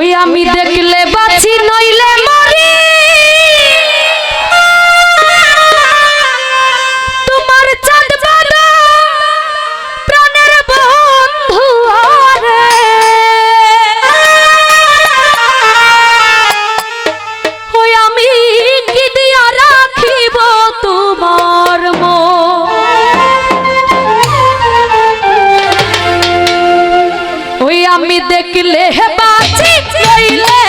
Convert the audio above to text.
ওই আমি দেখলে বাঁচি নইলে মরি। তোমার চাঁদ বাদা প্রাণের বন্ধু আরে। ওই আমি কি দিয়া রাখিব তোমার মন? আমি দেখলে বাঁচি নইলে